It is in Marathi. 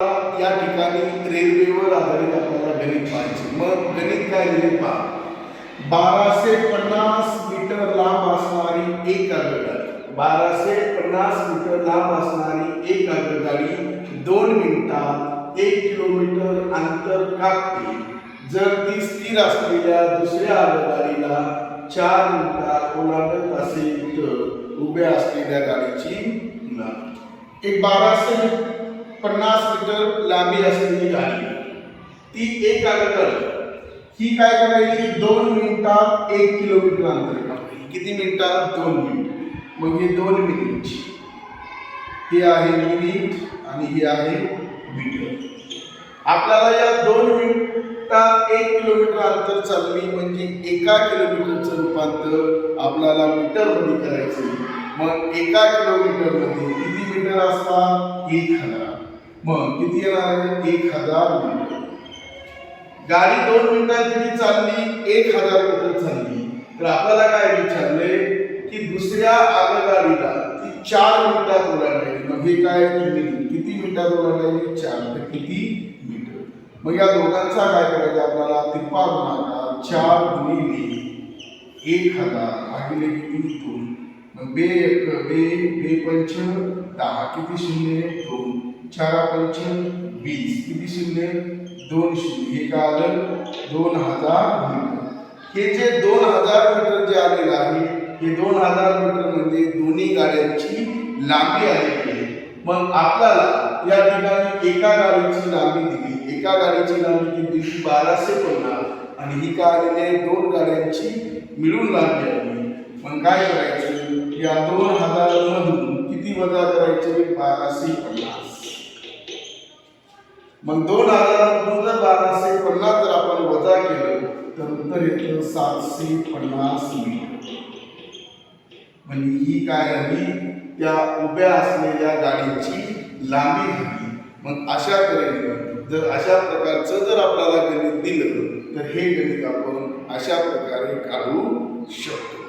या ठिकाणी रेल्वेवर आधारित आपल्याला गणित पाहिजे मग गणित काय लिहिले पहा. बाराशे पन्नास मीटर लांब असणारी एक आगगाडी. बाराशे पन्नास मीटर लांब असणारी एक आगगाडी दोन मिनिटात एक किलोमीटर अंतर कापते. जर ती स्थिर असलेल्या दुसऱ्या आगगाडीला चार मिनिटात ओलांडत असेल तर उभ्या असलेल्या गाडीची लांबी एक बाराशे पन्नास मीटर लांबी असलेली गाडी. ती एक अंतर ही काय करायची? दोन मिनिटात एक किलोमीटर अंतर कापायची किती मिनिटात? दोन मिनिट. मग हे दोन मिनिट हे आहे मिनिट आणि हे आहे मीटर. आपल्याला या दोन मिनिट मिनिटात एक किलोमीटर अंतर चालली म्हणजे एका किलोमीटरचं रूपांतर आपल्याला मीटरमध्ये करायचं मग एका किलोमीटरमध्ये किती मीटर असतात एक हजार. मग किती येणार आहे? एक हजार मीटर. गाडी दोन मिनिटात जरी चालली एक हजार मीटर चालली तर आपल्याला काय विचारले की दुसऱ्या आगगाडीला ती चार मिनिटात ओलांडायची मग हे काय? किती मिनिटात ओलांडायची चार. तर किती? मग या दोघांचा काय करायचं? आपल्याला तिप्पा गुणाकार चार गुणिले एक हजार भागिले किती दोन. मग बे एक बे बे पंच दहा किती शून्य? दोन. चार पंच वीस. किती शून्य? दोन शून्य. हे काय आलं? दोन हजार मीटर. हे जे दोन हजार मीटर जे आलेलं आहे हे दोन हजार मीटर म्हणजे दोन्ही गाड्यांची लांबी आहे मग आपल्याला या ठिकाणी एका गाडीची लांबी दिली. एका गाडीची लांबी किती दिली बाराशे पन्नास. आणि ही काय आलेली दोन गाड्यांची मिळून लांबी आली मग काय करायचं? या दोन हजार किती वजा करायचे? बाराशे पन्नास. मग दोन हजारांमधून जर बाराशे पन्नास जर आपण वजा केलं तर उत्तर येतं सातशे पन्नास मीटर. म्हणजे ही काय झाली त्या उभ्या असलेल्या गाडीची लांबी झाली मग अशा तऱ्हेने जर अशा प्रकारचं जर आपल्याला गणित दिलं तर हे गणित आपण अशा प्रकारे काढू शकतो.